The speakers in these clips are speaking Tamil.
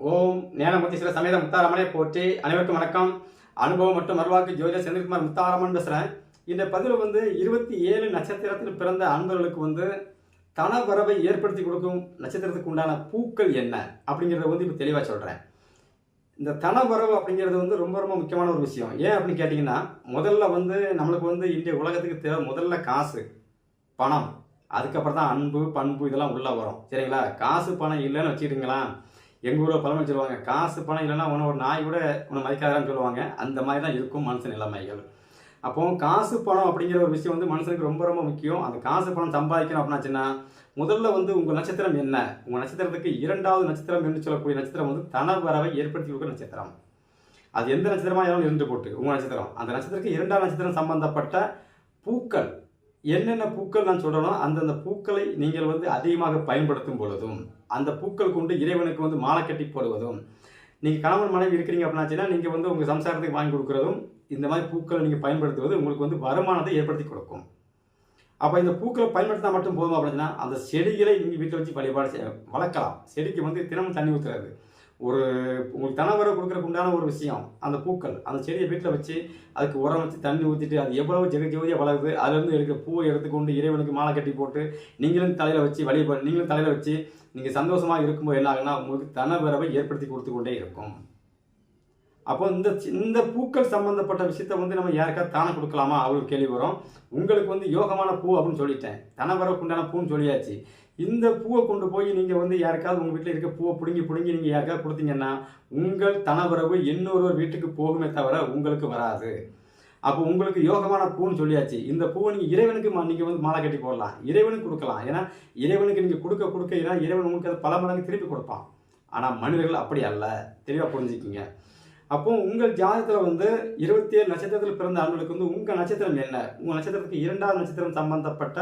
ஓம் ஞானமூர்த்தி சில சமேத முத்தாரமனை போற்றி அனைவருக்கும் வணக்கம். அனுபவம் மற்றும் மறுவாக்கு ஜோதிடர் செந்தில்குமார் முத்தாரமன் பேசுகிறேன் இந்த பதிவில் வந்து இருபத்தி ஏழு நட்சத்திரத்தில் பிறந்த அன்பர்களுக்கு வந்து தன வரவை ஏற்படுத்தி கொடுக்கும் நட்சத்திரத்துக்கு உண்டான பூக்கள் என்ன அப்படிங்கிறத வந்து இப்போ தெளிவாக சொல்கிறேன் இந்த தன வரவு அப்படிங்கிறது வந்து ரொம்ப ரொம்ப முக்கியமான ஒரு விஷயம். ஏன் அப்படின்னு கேட்டிங்கன்னா முதல்ல வந்து நம்மளுக்கு வந்து இந்திய உலகத்துக்கு தேவை முதல்ல காசு பணம். அதுக்கப்புறம் தான் அன்பு பண்பு இதெல்லாம் உள்ளே வரும். சரிங்களா? காசு பணம் இல்லைன்னு வச்சுக்கிட்டுங்களா? எங்கள் ஊரில் பழமொழி சொல்லுவாங்க காசு பணம் இல்லைன்னா உன ஒரு நாய் கூட உன்னை மதிக்காதான்னு சொல்லுவாங்க. அந்த மாதிரி தான் இருக்கும் மனுஷன் நிலைமைகள் அப்போ காசு பணம் அப்படிங்கிற ஒரு விஷயம் வந்து மனுஷனுக்கு ரொம்ப ரொம்ப முக்கியம். அந்த காசு பணம் சம்பாதிக்கணும் அப்படின்னாச்சுன்னா முதல்ல வந்து உங்கள் நட்சத்திரம் என்ன? உங்கள் நட்சத்திரத்துக்கு இரண்டாவது நட்சத்திரம் என்று சொல்லக்கூடிய நட்சத்திரம் வந்து தனவரவை ஏற்படுத்தி கொடுக்குற நட்சத்திரம். அது எந்த நட்சத்திரமாக இருந்தாலும் இருந்து போட்டு உங்கள் நட்சத்திரம். அந்த நட்சத்திரத்துக்கு இரண்டாம் நட்சத்திரம் சம்பந்தப்பட்ட பூக்கள். என்னென்ன பூக்கள் நான் சொல்கிறேனோ அந்தந்த பூக்களை நீங்கள் வந்து அதிகமாக பயன்படுத்தும் பொழுதும் அந்த பூக்கள் கொண்டு இறைவனுக்கு வந்து மாலை கட்டி போடுவதும் நீங்கள் கணவன் மனைவி இருக்கிறீங்க அப்படின்னாச்சுன்னா நீங்கள் வந்து உங்கள் சம்சாரத்துக்கு வாங்கி கொடுக்குறதும் இந்த மாதிரி பூக்களை நீங்கள் பயன்படுத்துவது உங்களுக்கு வந்து வருமானத்தை ஏற்படுத்தி கொடுக்கும். அப்போ இந்த பூக்களை பயன்படுத்தினா மட்டும் போதும் அப்படின்னா அந்த செடிகளை நீங்கள் வீட்டில் வச்சு வழிபாடு வளர்க்கலாம். செடிக்கு வந்து தினமும் தண்ணி ஊற்றுறது ஒரு உங்களுக்கு தனவரை கொடுக்குறதுக்கு உண்டான ஒரு விஷயம் அந்த பூக்கள். அந்த செடியை வீட்டில் வச்சு அதுக்கு உரம் வச்சு தண்ணி ஊற்றிட்டு அது எவ்வளவு ஜெக ஜோதியாக வளருது அதுலேருந்து எடுக்கிற பூவை எடுத்துக்கொண்டு இறைவனுக்கு மாலை கட்டி போட்டு நீங்களும் தலையில் வச்சு வழிபாடு நீங்களும் தலையில் வச்சு நீங்கள் சந்தோஷமாக இருக்கும்போது என்ன ஆகுனா உங்களுக்கு தனவரவை ஏற்படுத்தி கொடுத்து கொண்டே இருக்கும். அப்போ இந்த சி- இந்த பூக்கள் சம்மந்தப்பட்ட விஷயத்த வந்து நம்ம யாருக்காவது தானம் கொடுக்கலாமா? அப்படின்னு கேள்வி வரும். உங்களுக்கு வந்து யோகமான பூ அப்படின்னு சொல்லிட்டேன். தனவரவுக்கு உண்டான பூன்னு சொல்லியாச்சு. இந்த பூவை கொண்டு போய் நீங்கள் வந்து யாருக்காவது உங்கள் வீட்டில் இருக்க பூவை பிடுங்கி பிடுங்கி நீங்கள் யாருக்காவது கொடுத்தீங்கன்னா உங்கள் தனவரவு இன்னொருவர் வீட்டுக்கு போகுமே தவிர உங்களுக்கு வராது. அப்போ உங்களுக்கு யோகமான பூன்னு சொல்லியாச்சு. இந்த பூவை நீங்கள் இறைவனுக்கு நீங்கள் வந்து மாலை கட்டி போடலாம். இறைவனுக்கு கொடுக்கலாம். ஏன்னா இறைவனுக்கு நீங்கள் கொடுக்க கொடுக்க ஏன்னா இறைவன் உங்களுக்கு அது பல மடங்கு திருப்பி கொடுப்பான். ஆனால் மனிதர்கள் அப்படி அல்ல. தெளிவாக புரிஞ்சுக்கிங்க. அப்போ உங்கள் ஜாதகத்தில் வந்து இருபத்தி ஏழு நட்சத்திரத்தில் பிறந்த ஆண்களுக்கு வந்து உங்கள் நட்சத்திரம் என்ன? உங்கள் நட்சத்திரத்துக்கு இரண்டாவது நட்சத்திரம் சம்பந்தப்பட்ட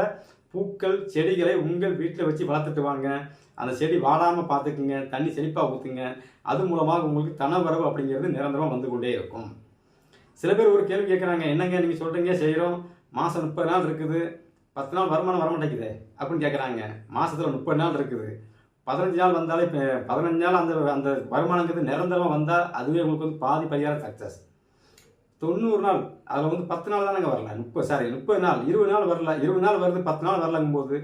பூக்கள் செடிகளை உங்கள் வீட்டில் வச்சு வளர்த்துட்டு வாங்க. அந்த செடி வாடாமல் பார்த்துக்குங்க தண்ணி செழிப்பாக ஊற்றுங்க அது மூலமாக உங்களுக்கு தனவரவு அப்படிங்கிறது நிரந்தரமாக வந்து கொண்டே இருக்கும். சில பேர் ஒரு கேள்வி கேட்குறாங்க என்னங்க நீங்கள் சொல்கிறீங்க செய்கிறோம் மாதம் முப்பது நாள் இருக்குது. பத்து நாள் வருமானம் வர மாட்டேங்குது அப்படின்னு கேட்குறாங்க. மாதத்தில் முப்பது நாள் இருக்குது. பதினஞ்சு நாள் வந்தாலே இப்போ பதினஞ்சு நாள் அந்த அந்த வருமானங்கிறது நிரந்தரமாக வந்தால் அதுவே உங்களுக்கு வந்து பாதி பரிகாரம் சக்ஸஸ் தொண்ணூறு நாள். அதில் வந்து பத்து நாள் தானங்க வரல. முப்பது சாரி முப்பது நாள். இருபது நாள் வரல. இருபது நாள் வருது பத்து நாள் வரலங்கும் போது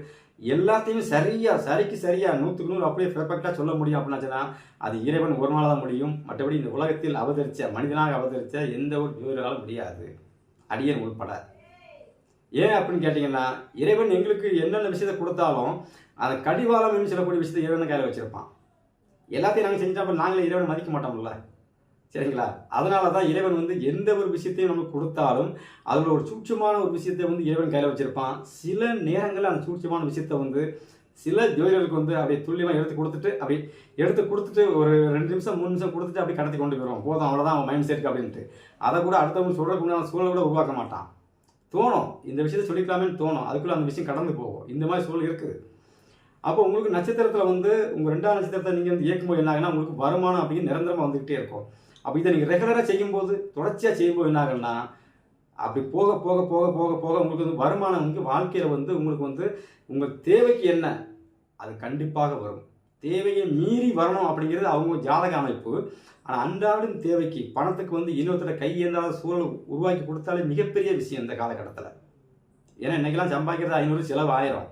எல்லாத்தையும் சரியாக சரிக்கு சரியாக நூற்றுக்கு நூறு அப்படியே பெர்ஃபெக்டாக சொல்ல முடியும் அப்படின்னாச்சுன்னா அது இறைவன் ஒரு நாள் தான் முடியும். மற்றபடி இந்த உலகத்தில் அவதரித்த மனிதனாக அவதரித்த எந்த ஒரு ஜோதிடராலும் முடியாது. அடியன் உள்பட. ஏன் அப்படின்னு கேட்டிங்கன்னா இறைவன் எங்களுக்கு என்னென்ன விஷயத்தை கொடுத்தாலும் அதை கடிவாளம் சொல்லக்கூடிய விஷயத்தை இறைவன் கையில் வச்சிருப்பான். எல்லாத்தையும் நாங்கள் செஞ்சால் நாங்களே இறைவனை மதிக்க மாட்டோம்ல. சரிங்களா? அதனால தான் இறைவன் வந்து எந்த ஒரு விஷயத்தையும் நமக்கு கொடுத்தாலும் அதில் ஒரு சூட்சமான ஒரு விஷயத்தை வந்து இறைவன் கையில் வச்சிருப்பான். சில நேரங்களில் அந்த சூட்சமான விஷயத்தை வந்து சில ஜோதிடர்களுக்கு வந்து அப்படியே துல்லியமாக எடுத்து கொடுத்துட்டு அப்படி எடுத்து கொடுத்துட்டு ஒரு ரெண்டு நிமிஷம் மூணு நிமிஷம் கொடுத்துட்டு அப்படியே கடத்தி கொண்டு போயிடுவோம் போதும் அவ்வளோதான் அவன் மைண்ட் செட் அப்படின்ட்டு. அதை கூட அடுத்தவங்க சொல்கிறதுக்கு உண்டான சூழலை கூட உருவாக்க மாட்டான். தோணும். இந்த விஷயத்தை சொல்லிக்கலாமேன்னு தோணும். அதுக்குள்ளே அந்த விஷயம் கடந்து போகும். இந்த மாதிரி சூழல் இருக்குது. அப்போ உங்களுக்கு நட்சத்திரத்தில் வந்து உங்கள் ரெண்டாம் நட்சத்திரத்தை நீங்கள் வந்து இயக்கும்போது என்ன ஆகுனா உங்களுக்கு வருமானம் அப்படின்னு நிரந்தரமாக வந்துக்கிட்டே இருக்கும். அப்போ இதை நீங்கள் ரெகுலராக செய்யும்போது தொடர்ச்சியாக செய்யும்போது என்ன ஆகுன்னா அப்படி போக போக போக போக போக உங்களுக்கு வந்து வருமானம் வந்து வாழ்க்கையில் வந்து உங்களுக்கு வந்து உங்கள் தேவைக்கு என்ன அது கண்டிப்பாக வரும். தேவையை மீறி வரணும் அப்படிங்கிறது அவங்க ஜாதக அமைப்பு. ஆனால் அன்றாடும் தேவைக்கு பணத்துக்கு வந்து இன்னொருத்தர கையேந்தாத சூழல் உருவாக்கி கொடுத்தாலே மிகப்பெரிய விஷயம் இந்த காலகட்டத்தில். ஏன்னா இன்னைக்கெல்லாம் சம்பாதிக்கிறது ஐநூறு செலவு ஆயிரும்.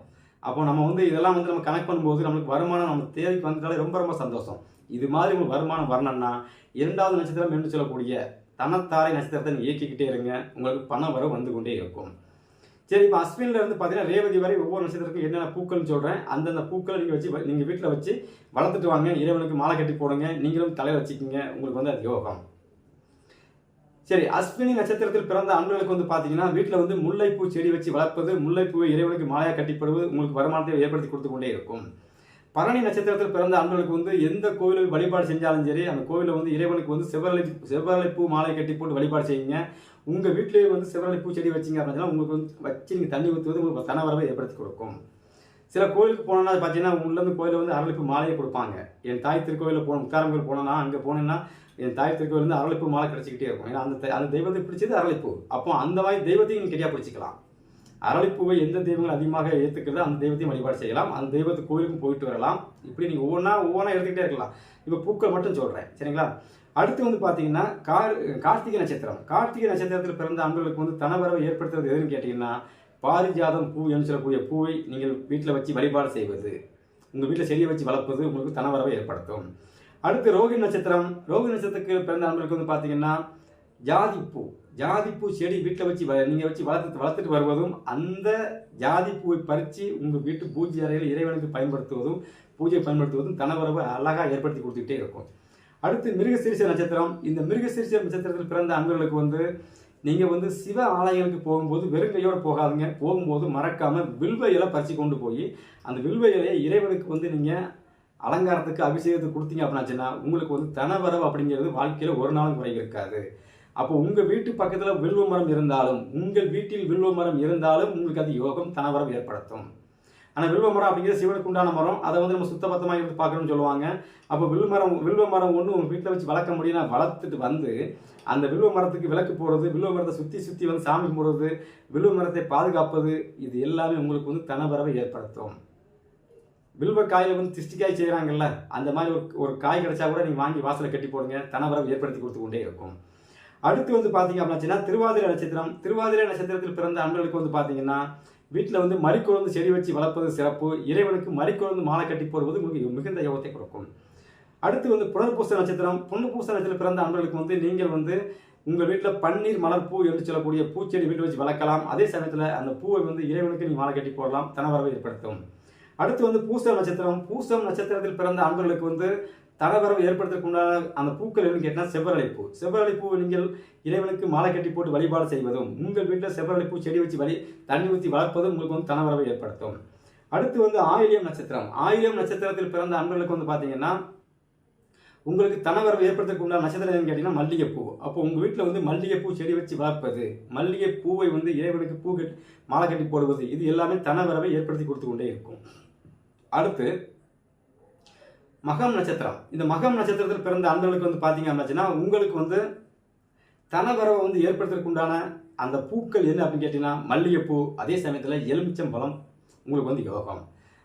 அப்போ நம்ம வந்து இதெல்லாம் வந்து நம்ம கனெக்ட் பண்ணும்போது நம்மளுக்கு வருமானம் நம்ம தேவைக்கு வந்ததாலே ரொம்ப ரொம்ப சந்தோஷம். இது மாதிரி உங்களுக்கு வருமானம் வரணும்னா இரண்டாவது நட்சத்திரம் என்று சொல்லக்கூடிய தனத்தாரை நட்சத்திரத்தை நீங்கள் இயக்கிக்கிட்டே இருங்க. உங்களுக்கு பணம் வர வந்து கொண்டே இருக்கும். சரி இப்போ அஸ்வின்ல இருந்து பார்த்தீங்கன்னா ரேவதி வரை ஒவ்வொரு நட்சத்திரத்துக்கும் என்னென்ன பூக்கள்னு சொல்கிறேன் அந்தந்த பூக்களை நீங்கள் வச்சு நீங்கள் வீட்டில் வச்சு வளர்த்துட்டு வாங்க. இறைவனுக்கு மாலை கட்டி போடுங்க. நீங்களும் தலையில் வச்சுக்கோங்க. உங்களுக்கு வந்து அது யோகம். சரி அஸ்வினி நட்சத்திரத்தில் பிறந்த அன்பர்களுக்கு வந்து பார்த்தீங்கன்னா வீட்டில் வந்து முல்லைப்பூ செடி வச்சு வளர்ப்பது முல்லைப்பூவை இறைவனுக்கு மாலையாக கட்டிப்படுவது உங்களுக்கு வருமானத்தை ஏற்படுத்தி கொடுத்து கொண்டே இருக்கும். பரணி நட்சத்திரத்தில் பிறந்த அன்பர்களுக்கு வந்து எந்த கோவிலில் வழிபாடு செஞ்சாலும் சரி அந்த கோவிலில் வந்து இறைவனுக்கு வந்து செவ்வரளை செவ்வரளை பூ மாலை கட்டி போட்டு வழிபாடு செய்யுங்க. உங்கள் வீட்டிலேயே வந்து செவ்வரளை பூ செடி வச்சிங்க அப்படின்னா உங்களுக்கு வந்து வச்சு நீங்கள் தண்ணி ஊற்றுவது உங்களுக்கு தனவரவை ஏற்படுத்தி கொடுக்கும். சில கோயிலுக்கு போனோம்னா பார்த்தீங்கன்னா உள்ளேருந்து கோயிலில் வந்து அரளிப்பு மாலையை கொடுப்பாங்க. என் தாய் திருக்கோயிலில் போன முத்தாரம் போனோம்னா அங்கே போனேன்னா என் தாய் திருக்கோயில் வந்து அரளிப்பு மாலை கிடச்சிக்கிட்டே இருக்கும். ஏன்னா அந்த அந்த தெய்வத்தை பிடிச்சது அரளிப்பூ. அப்போ அந்த மாதிரி தெய்வத்தையும் நீங்கள் கெட்டியாக பிடிச்சிக்கலாம். அரளிப்பூவை எந்த தெய்வங்கள் அதிகமாக ஏற்றுக்கிறதோ அந்த தெய்வத்தையும் வழிபாடு செய்யலாம். அந்த தெய்வத்து கோயிலுக்கும் போயிட்டு வரலாம். இப்படி நீங்கள் ஒவ்வொன்றா ஒவ்வொன்றா எடுத்துக்கிட்டே இருக்கலாம். இப்போ பூக்கள் மட்டும் சொல்கிறேன் சரிங்களா? அடுத்து வந்து பார்த்தீங்கன்னா கார் கார்த்திகை நட்சத்திரம். கார்த்திகை நட்சத்திரத்தில் பிறந்த ஆண்களுக்கு வந்து தனவரவை ஏற்படுத்துறது எதுன்னு கேட்டிங்கன்னா பாரிஜாதம் பூ என்று சொல்லக்கூடிய பூவை நீங்கள் வீட்டில் வச்சு வழிபாடு செய்வது. உங்கள் வீட்டில் செடியை வச்சு வளர்ப்பது உங்களுக்கு தனவரவை ஏற்படுத்தும். அடுத்து ரோகி நட்சத்திரம். ரோகி நட்சத்திரத்துக்கு பிறந்த அன்பர்களுக்கு வந்து பார்த்தீங்கன்னா ஜாதிப்பூ. ஜாதிப்பூ செடி வீட்டில் வச்சு வ- நீங்கள் வச்சு வளர்த்து வளர்த்துட்டு வருவதும் அந்த ஜாதிப்பூவை பறித்து உங்கள் வீட்டு பூஜை அறையில் இறைவனுக்கு பயன்படுத்துவதும் பூஜை பயன்படுத்துவதும் தனவரவை அழகாக ஏற்படுத்தி கொடுத்துக்கிட்டே இருக்கும். அடுத்து மிருகசீரிச நட்சத்திரம். இந்த மிருகசீரிச நட்சத்திரத்தில் பிறந்த அன்பர்களுக்கு வந்து நீங்கள் வந்து சிவ ஆலயங்களுக்கு போகும்போது வெறுங்கையோடு போகாதுங்க. போகும்போது மறக்காமல் வில்வ இலை பறித்து கொண்டு போய் அந்த வில்வ இலையை இறைவனுக்கு வந்து நீங்கள் அலங்காரத்துக்கு அபிஷேகத்துக்கு கொடுத்தீங்க அப்படின்னாச்சுன்னா உங்களுக்கு வந்து தனவரவு அப்படிங்கிறது வாழ்க்கையில் ஒரு நாளும் குறை இருக்காது. அப்போ உங்கள் வீட்டு பக்கத்தில் வில்வ மரம் இருந்தாலும் உங்கள் வீட்டில் வில்வ மரம் இருந்தாலும் உங்களுக்கு அது யோகம் தனவரவு ஏற்படுத்தும். ஆனால் வில்வ மரம் அப்படிங்கிறது சிவனுக்கு உண்டான மரம் அதை வந்து நம்ம சுத்தபத்தமாக இருந்து பார்க்கணும்னு சொல்லுவாங்க. அப்போ வில்வ மரம் வில்வ மரம் ஒன்று உங்கள் வீட்டில் வச்சு வளர்க்க முடியும்னா வளர்த்துட்டு வந்து அந்த வில்வ மரத்துக்கு விளக்கு போடுறது வில்வ மரத்தை சுற்றி சுற்றி வந்து சாமி கும்பிடுறது வில்வ மரத்தை பாதுகாப்பது இது எல்லாமே உங்களுக்கு வந்து தனவரவை ஏற்படுத்தும். வில்வ காயில் வந்து திஷ்டிக்காய் செய்கிறாங்கல்ல அந்த மாதிரி ஒரு ஒரு காய் கிடைச்சா கூட நீங்கள் வாங்கி வாசலை கட்டி போடுங்க தனவரம் ஏற்படுத்தி கொடுத்து கொண்டே இருக்கும். அடுத்து வந்து பார்த்தீங்க அப்படின்னாச்சுன்னா திருவாதிரை நட்சத்திரம். திருவாதிரை நட்சத்திரத்தில் பிறந்த அன்பர்களுக்கு வந்து பார்த்தீங்கன்னா வீட்டில் வந்து மறிக்குழந்து செடி வச்சு வளர்ப்பது சிறப்பு. இறைவனுக்கு மறிக்குழந்து மாலை கட்டி போடுவது உங்களுக்கு மிகுந்த யோகத்தை கொடுக்கும். அடுத்து வந்து புனர்பூச நட்சத்திரம். புனர்பூச நட்சத்திரத்தில் பிறந்த அன்பர்களுக்கு வந்து நீங்கள் வந்து உங்கள் வீட்டில் பன்னீர் மலர் பூ என்று சொல்லக்கூடிய பூச்செடி வீட்டில் வச்சு வளர்க்கலாம். அதே சமயத்தில் அந்த பூவை வந்து இறைவனுக்கு நீங்கள் மாலை கட்டி போடலாம் தனவரவை ஏற்படுத்தும். அடுத்து வந்து பூசம் நட்சத்திரம். பூசம் நட்சத்திரத்தில் பிறந்த அன்பர்களுக்கு வந்து தனவரவு ஏற்படுத்துறதுக்குண்டான அந்த பூக்கள் என்னன்னு கேட்டால் செவ்வரளிப்பூ. செவ்வரளிப்பூ நீங்கள் இறைவனுக்கு மாலை கட்டி போட்டு வழிபாடு செய்வதும் உங்கள் வீட்டில் செவ்வரளிப்பூ செடி வச்சு வழி தண்ணி ஊற்றி வளர்ப்பதும் உங்களுக்கு வந்து தனவரவை ஏற்படுத்தும். அடுத்து வந்து ஆயிலியம் நட்சத்திரம். ஆயிலியம் நட்சத்திரத்தில் பிறந்த அன்பர்களுக்கு வந்து பார்த்தீங்கன்னா உங்களுக்கு தனவரவு ஏற்படுத்தக்கூடிய உண்டான நட்சத்திரம் கேட்டிங்கன்னா மல்லிகைப்பூ. அப்போ உங்கள் வீட்டில் வந்து மல்லிகைப்பூ செடி வச்சு வளர்ப்பது மல்லிகைப்பூவை வந்து இறைவனுக்கு பூ கட்டி மாலை கட்டி போடுவது இது எல்லாமே தனவரவை ஏற்படுத்தி கொடுத்து கொண்டே இருக்கும். அடுத்து மகம் நட்சத்திரம். இந்த மகம் நட்சத்திரத்தில் பிறந்த அன்பர்களுக்கு வந்து பார்த்தீங்க அப்படின்னா உங்களுக்கு வந்து தனவரவை வந்து ஏற்படுத்துறதுக்கு உண்டான அந்த பூக்கள் என்ன அப்படின்னு கேட்டிங்கன்னா மல்லிகைப்பூ அதே சமயத்தில் எலுமிச்சம்பழம் உங்களுக்கு வந்து யோகம்.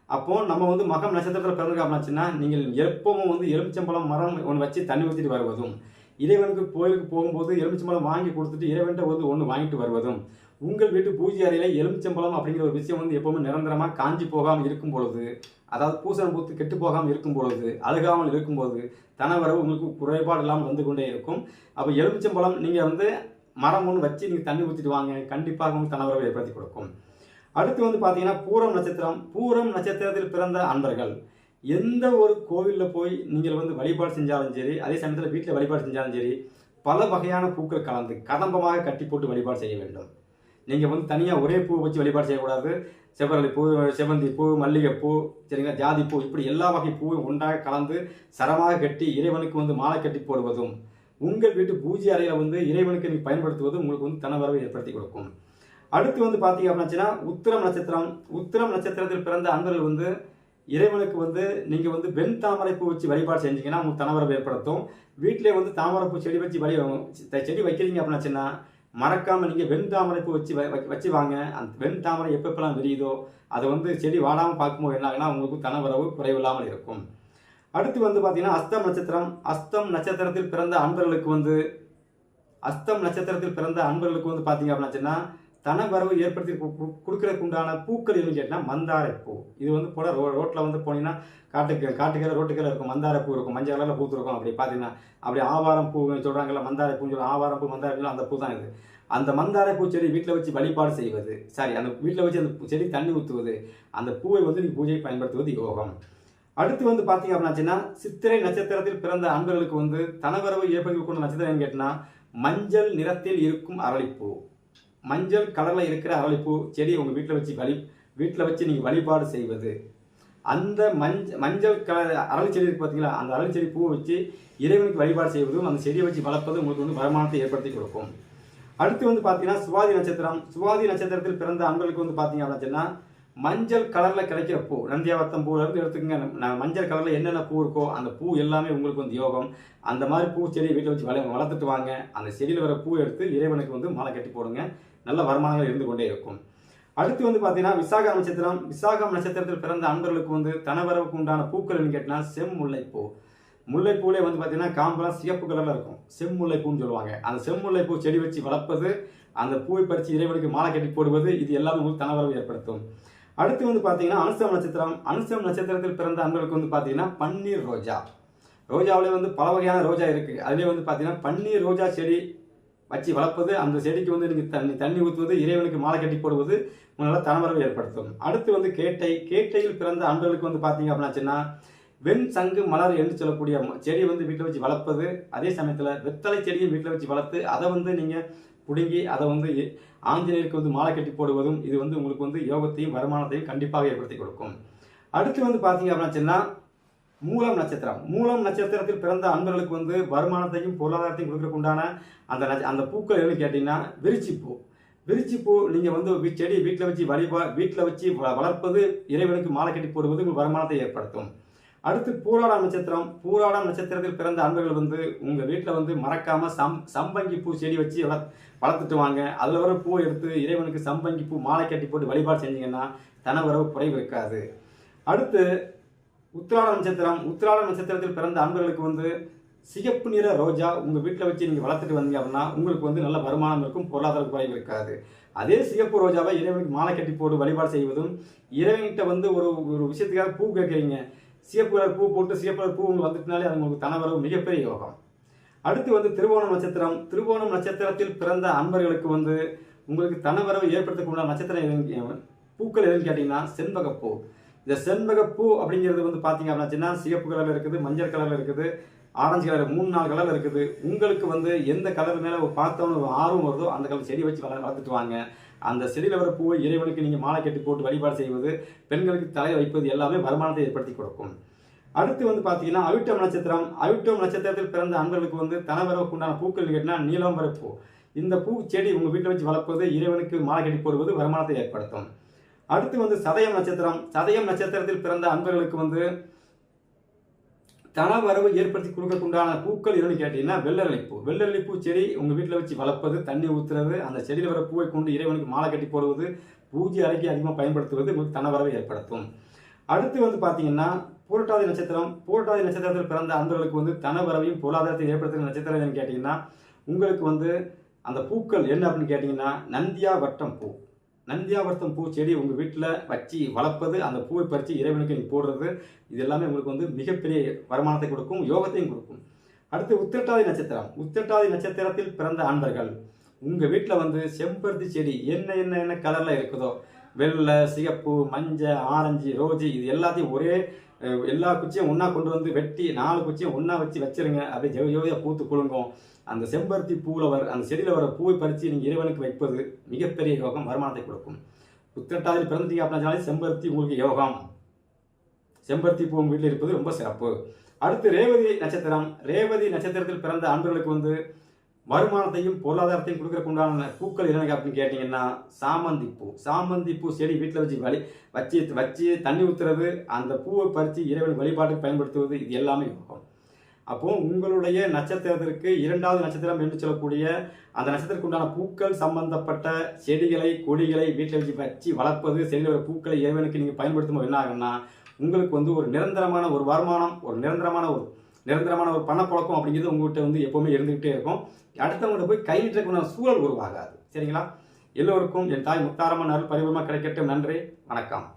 அப்போது நம்ம வந்து மகம் நட்சத்திரத்தில் பிறந்திருக்க அப்படின்னாச்சுன்னா நீங்கள் எப்பவும் வந்து எலுமிச்சம்பழம் மரம் ஒன்று வச்சு தண்ணி ஊற்றிட்டு வருவதும் இறைவனுக்கு கோயிலுக்கு போகும்போது எலுமிச்சம்பழம் வாங்கி கொடுத்துட்டு இறைவன்கிட்ட வந்து ஒன்று வாங்கிட்டு வருவதும் உங்கள் வீட்டு பூஜை அறையில் எலுமிச்சம்பழம் அப்படிங்கிற ஒரு விஷயம் வந்து எப்பவுமே நிரந்தரமாக காஞ்சி போகாமல் இருக்கும் பொழுது அதாவது பூசணம் பூத்து கெட்டு போகாமல் இருக்கும் பொழுது அழுகாமல் இருக்கும்போது தனவரவு உங்களுக்கு குறைபாடு இல்லாமல் வந்து கொண்டே இருக்கும். அப்போ எலுமிச்சம்பழம் நீங்கள் வந்து மரம் ஒன்று வச்சு நீங்கள் தண்ணி ஊற்றிட்டு வாங்க கண்டிப்பாக உங்களுக்கு தனவரவை ஏற்படுத்தி கொடுக்கும். அடுத்து வந்து பார்த்தீங்கன்னா பூரம் நட்சத்திரம் பூரம் நட்சத்திரத்தில் பிறந்த அன்பர்கள். எந்த ஒரு கோவிலில் போய் நீங்கள் வந்து வழிபாடு செஞ்சாலும் சரி அதே சமயத்தில் வீட்டில் வழிபாடு செஞ்சாலும் சரி பல வகையான பூக்கள் கலந்து கதம்பமாக கட்டி போட்டு வழிபாடு செய்ய வேண்டும். நீங்கள் வந்து தனியாக ஒரே பூ வச்சு வழிபாடு செய்யக்கூடாது. செவ்வரளி பூ செவந்தி பூ மல்லிகைப்பூ சரிங்களா? ஜாதி பூ இப்படி எல்லா வகை பூவும் ஒன்றாக கலந்து சரமாக கட்டி இறைவனுக்கு வந்து மாலை கட்டி போடுவதும் உங்கள் வீட்டு பூஜை அறையில் வந்து இறைவனுக்கு நீங்கள் பயன்படுத்துவதும் உங்களுக்கு வந்து தனவரவை ஏற்படுத்தி கொடுக்கும். அடுத்து வந்து பார்த்தீங்க அப்படின்னா உத்திரம் நட்சத்திரம். உத்திரம் நட்சத்திரத்தில் பிறந்த அன்பர்கள் வந்து இறைவனுக்கு வந்து நீங்கள் வந்து வெண் தாமரை பூ வச்சு வழிபாடு செஞ்சீங்கன்னா உங்களுக்கு தனவரவு ஏற்படுத்தும். வீட்டிலே வந்து தாமரை பூ செடி வச்சு வழி செடி வைக்கிறீங்க அப்படின்னாச்சுன்னா மறக்காமல் நீங்கள் வெண் தாமரை பூ வச்சு வ- வ- வச்சு வாங்க. அந்த வெண் தாமரை எப்பப்பெல்லாம் விரியுதோ அதை வந்து செடி வாடாமல் பார்க்கும்போது என்ன ஆகுனா உங்களுக்கு தனவரவு குறைவில்லாமல் இருக்கும். அடுத்து வந்து பார்த்தீங்கன்னா அஸ்தம் நட்சத்திரம். அஸ்தம் நட்சத்திரத்தில் பிறந்த அன்பர்களுக்கு வந்து அஸ்தம் நட்சத்திரத்தில் பிறந்த அன்பர்களுக்கு வந்து பார்த்தீங்க அப்படின்னா தனவரவு ஏற்படுத்தி கு- கு- கொடுக்கறதுக்கு உண்டான பூக்கள் எதுன்னு கேட்டால் மந்தாரை பூ இது வந்து போல ரோ ரோட்டில் வந்து போனீங்கன்னா காட்டுக்கு காட்டுக்கரை ரோட்டுக்கரை இருக்கும். மந்தாரை பூ இருக்கும். மஞ்சள் கலரில் பூத்துருக்கும் அப்படி பார்த்தீங்கன்னா அப்படி ஆவாரம் பூ சொல்கிறாங்கல்ல மந்தாரை பூன்னு சொல்லி ஆவாரம் பூ மந்தாரை பூ அந்த பூ தான் இது. அந்த மந்தாரை பூ செடி வீட்டில் வச்சு வழிபாடு செய்வது சாரி அந்த வீட்டில் வச்சு அந்த பூ- செடி தண்ணி ஊற்றுவது அந்த பூவை வந்து நீங்கள் பூஜை பயன்படுத்துவது யோகம். அடுத்து வந்து பார்த்தீங்க அப்படின்னாச்சுன்னா சித்திரை நட்சத்திரத்தில் பிறந்த அன்பர்களுக்கு வந்து தனவரவு ஏற்படுத்தி கொண்ட நட்சத்திரம் கேட்டினா மஞ்சள் நிறத்தில் இருக்கும் அரளிப்பூ. மஞ்சள் கலரில் இருக்கிற அரளிப்பூ செடி உங்கள் வீட்டில் வச்சு வழி வீட்டில் வச்சு நீங்கள் வழிபாடு செய்வது. அந்த மஞ்ச மஞ்சள் கலர் அரளி செடி இருக்கு பார்த்தீங்களா அந்த அரளி செடி பூவை வச்சு இறைவனுக்கு வழிபாடு செய்வதும் அந்த செடியை வச்சு வளர்ப்பதும் உங்களுக்கு வந்து வருமானத்தை ஏற்படுத்தி கொடுக்கும். அடுத்து வந்து பார்த்தீங்கன்னா சுவாதி நட்சத்திரம். சுவாதி நட்சத்திரத்தில் பிறந்த அன்பர்களுக்கு வந்து பார்த்தீங்க அப்படின்னா மஞ்சள் கலரில் கிடைக்கிற பூ நந்தியாவத்தம் பூலேருந்து எடுத்துக்கங்க. நான் மஞ்சள் கலரில் என்னென்ன பூ இருக்கோ அந்த பூ எல்லாமே உங்களுக்கு வந்து யோகம். அந்த மாதிரி பூ செடியை வீட்டில் வச்சு வள வளர்த்துட்டு வாங்க. அந்த செடியில் வர பூ எடுத்து இறைவனுக்கு வந்து மாலை கட்டி போடுங்க. நல்ல வருமானங்கள் இருந்து கொண்டே இருக்கும். அடுத்து வந்து பார்த்தீங்கன்னா விசாக நட்சத்திரம். விசாகம் நட்சத்திரத்தில் பிறந்த அன்பர்களுக்கு வந்து தனவரவுக்கு உண்டான பூக்கள் கேட்டினா செம்முல்லைப்பூ முல்லைப்பூலே வந்து பார்த்தீங்கன்னா காம்பெல்லாம் சிகப்பு கலரில் இருக்கும். செம்முல்லைப்பூன்னு சொல்லுவாங்க. அந்த செம்முல்லைப்பூ செடி வச்சு வளர்ப்பது அந்த பூவை பறித்து இறைவனுக்கு மாலை கட்டி போடுவது இது எல்லாமே உங்களுக்கு தனவரவு ஏற்படுத்தும். அடுத்து வந்து பார்த்தீங்கன்னா அனுசம் நட்சத்திரம். அனுசம் நட்சத்திரத்தில் பிறந்த அன்பர்களுக்கு வந்து பார்த்தீங்கன்னா பன்னீர் ரோஜா. ரோஜாவிலே வந்து பல வகையான ரோஜா இருக்குது அதுலேயே வந்து பார்த்தீங்கன்னா பன்னீர் ரோஜா செடி வச்சு வளர்ப்பது அந்த செடிக்கு வந்து நீங்கள் தண்ணி தண்ணி ஊற்றுவது இறைவனுக்கு மாலை கட்டி போடுவது உங்களால் தனவரவை ஏற்படுத்தும். அடுத்து வந்து கேட்டை கேட்டையில் பிறந்த அன்பர்களுக்கு வந்து பார்த்தீங்க அப்படின்னாச்சுன்னா வெண் சங்கு மலர் என்று சொல்லக்கூடிய செடியை வந்து வீட்டில் வச்சு வளர்ப்பது அதே சமயத்தில் வெத்தலை செடியை வீட்டில் வச்சு வளர்த்து அதை வந்து நீங்கள் பிடுங்கி அதை வந்து ஆஞ்சநேயருக்கு வந்து மாலை கட்டி போடுவதும் இது வந்து உங்களுக்கு வந்து யோகத்தையும் வருமானத்தையும் கண்டிப்பாக ஏற்படுத்தி கொடுக்கும். அடுத்து வந்து பார்த்தீங்க அப்படின்னாச்சுன்னா மூலம் நட்சத்திரம். மூலம் நட்சத்திரத்தில் பிறந்த அன்பர்களுக்கு வந்து வருமானத்தையும் பொருளாதாரத்தையும் கொடுக்கறக்கு உண்டான அந்த நட்ச- அந்த பூக்கள் எதுன்னு கேட்டிங்கன்னா விரிச்சிப்பூ. விரிச்சிப்பூ நீங்கள் வந்து செடி வீட்டில் வச்சு வழிபா வீட்டில் வச்சு வளர்ப்பது இறைவனுக்கு மாலை கட்டி போடுவது உங்கள் வருமானத்தை ஏற்படுத்தும். அடுத்து பூராடம் நட்சத்திரம். பூராடம் நட்சத்திரத்தில் பிறந்த அன்பர்கள் வந்து உங்கள் வீட்டில் வந்து மறக்காமல் சம் சம்பங்கி பூ செடி வச்சு வள வளர்த்துட்டு வாங்க. அதில் வர பூ எடுத்து இறைவனுக்கு சம்பங்கி பூ மாலை கட்டி போட்டு வழிபாடு செஞ்சீங்கன்னா தன உறவு குறைவு இருக்காது. அடுத்து உத்திராட நட்சத்திரம் உத்திராட நட்சத்திரத்தில் பிறந்த அன்பர்களுக்கு வந்து சிகப்பு நிற ரோஜா உங்கள் வீட்டில் வச்சு நீங்கள் வளர்த்துட்டு வந்தீங்க அப்படின்னா உங்களுக்கு வந்து நல்ல வருமானம் இருக்கும் பொருளாதார குறைவு இருக்காது. அதே சிகப்பு ரோஜாவை இறைவனுக்கு மாலை கட்டி போட்டு வழிபாடு செய்வதும் இறைவன்கிட்ட வந்து ஒரு ஒரு விஷயத்துக்காக பூ கேட்குறீங்க. சிகப்பு கலர் பூ போட்டு சிகப்பு கலர் பூ உங்களுக்கு வந்துட்டுனாலே அது உங்களுக்கு தனவரவு மிகப்பெரிய யோகம். அடுத்து வந்து திருவோணம் நட்சத்திரம். திருவோணம் நட்சத்திரத்தில் பிறந்த அன்பர்களுக்கு வந்து உங்களுக்கு தனவரவு ஏற்படுத்தக்கூடிய நட்சத்திரம் எதுவும் பூக்கள் எதுன்னு கேட்டிங்கன்னா செண்பகப்பூ. இந்த செண்பகப்பூ அப்படிங்கிறது வந்து பார்த்தீங்க அப்படின்னா சிகப்பு கலரில் இருக்குது மஞ்சள் கலரில் இருக்குது ஆரஞ்சு கலர் மூணு நாலு கலர் இருக்குது. உங்களுக்கு வந்து எந்த கலர் மேலே பார்த்தோன்னு ஒரு ஆர்வம் வருதோ அந்த கலர் செடி வச்சு வள வளர்த்துட்டு வாங்க. அந்த செடியில் வர பூவை இறைவனுக்கு நீங்கள் மாலை கட்டி போட்டு வழிபாடு செய்வது பெண்களுக்கு தலை வைப்பது எல்லாமே வருமானத்தை ஏற்படுத்தி கொடுக்கும். அடுத்து வந்து பார்த்தீங்கன்னா அவிட்டம் நட்சத்திரம். அவிட்டம் நட்சத்திரத்தில் பிறந்த அன்பர்களுக்கு வந்து தனவரவுக்கு உண்டான பூக்கள் கேட்டினா நீலம்பர பூ இந்த பூ செடி உங்கள் வீட்டில் வச்சு வளர்ப்பது இறைவனுக்கு மாலை கட்டி போடுவது வருமானத்தை ஏற்படுத்தும். அடுத்து வந்து சதயம் நட்சத்திரம். சதயம் நட்சத்திரத்தில் பிறந்த அன்பர்களுக்கு வந்து தனவரவு ஏற்படுத்தி கொடுக்கறதுக்குண்டான பூக்கள் எதுன்னு கேட்டீங்கன்னா வெள்ளரளிப்பூ வெள்ளரளிப்பூ செடி உங்கள் வீட்டில் வச்சு வளர்ப்பது தண்ணி ஊற்றுறது அந்த செடியில் வர பூவை கொண்டு இறைவனுக்கு மாலை கட்டி போடுவது பூஜை அறைக்கு அதிகமாக பயன்படுத்துவது உங்களுக்கு தனவரவை ஏற்படுத்தும். அடுத்து வந்து பார்த்தீங்கன்னா பூரட்டாதி நட்சத்திரம். பூரட்டாதி நட்சத்திரத்தில் பிறந்த அன்பர்களுக்கு வந்து தனவரவையும் பொருளாதாரத்தை ஏற்படுத்துகிற நட்சத்திரம் என்னன்னு கேட்டிங்கன்னா உங்களுக்கு வந்து அந்த பூக்கள் என்ன அப்படின்னு கேட்டிங்கன்னா நந்தியா வட்டம் பூ. நந்தியாவர்த்தம் பூ செடி உங்கள் வீட்டில் வச்சு வளர்ப்பது அந்த பூவை பறித்து இறைவனுக்கு நீங்கள் போடுறது இது எல்லாமே உங்களுக்கு வந்து மிகப்பெரிய வருமானத்தை கொடுக்கும் யோகத்தையும் கொடுக்கும். அடுத்து உத்திரட்டாதி நட்சத்திரம். உத்திரட்டாதி நட்சத்திரத்தில் பிறந்த ஆண்பர்கள் உங்கள் வீட்டில் வந்து செம்பருத்தி செடி என்ன என்ன என்ன கலரில் இருக்குதோ? வெள்ளை சிகப்பு மஞ்சள் ஆரஞ்சு ரோஜு இது எல்லாத்தையும் ஒரே எல்லா குச்சியும் ஒன்றா கொண்டு வந்து வெட்டி நாலு குச்சியும் ஒன்றா வச்சு வச்சிருங்க. அப்படியே ஜெவ ஜோதியாக பூத்து குலுங்கும். அந்த செம்பருத்தி பூவில் வர அந்த செடியில் வர பூவை பறித்து நீங்கள் இறைவனுக்கு வைப்பது மிகப்பெரிய யோகம் வருமானத்தை கொடுக்கும். உத்திரட்டாதியில் பிறந்தீங்க அப்படின்னாலே செம்பருத்தி உங்களுக்கு யோகம். செம்பருத்தி பூ உங்கள் வீட்டில் இருப்பது ரொம்ப சிறப்பு. அடுத்து ரேவதி நட்சத்திரம். ரேவதி நட்சத்திரத்தில் பிறந்த அன்பர்களுக்கு வந்து வருமானத்தையும் பொருளாதாரத்தையும் கொடுக்கறதுக்கு உண்டான பூக்கள் என்னங்க அப்படின்னு கேட்டிங்கன்னா சாமந்தி பூ சாமந்தி பூ செடி வீட்டில் வச்சு வழி வச்சு வச்சு தண்ணி ஊற்றுறது அந்த பூவை பறித்து இறைவன் வழிபாட்டுக்கு பயன்படுத்துவது இது எல்லாமே யோகம். அப்போது உங்களுடைய நட்சத்திரத்திற்கு இரண்டாவது நட்சத்திரம் என்று சொல்லக்கூடிய அந்த நட்சத்திரத்துக்கு உண்டான பூக்கள் சம்பந்தப்பட்ட செடிகளை கொடிகளை வீட்டில் வச்சு வச்சு வளர்ப்பது செடியில் பூக்களை இறைவனுக்கு நீங்கள் பயன்படுத்தும் என்ன ஆகும்னா உங்களுக்கு வந்து ஒரு நிரந்தரமான ஒரு வருமானம் ஒரு நிரந்தரமான ஒரு நிரந்தரமான ஒரு பணப்பழக்கம் அப்படிங்கிறது உங்கள்கிட்ட வந்து எப்போவுமே இருந்துக்கிட்டே இருக்கும். அடுத்தவங்கள்ட்ட போய் கை நீட்டக்கூடிய சூழல் உருவாகாது. சரிங்களா? எல்லோருக்கும் என் தாய் முத்தாரம்மன் அருள் பரிபூர்ணமாக கிடைக்கட்டும். நன்றி. வணக்கம்.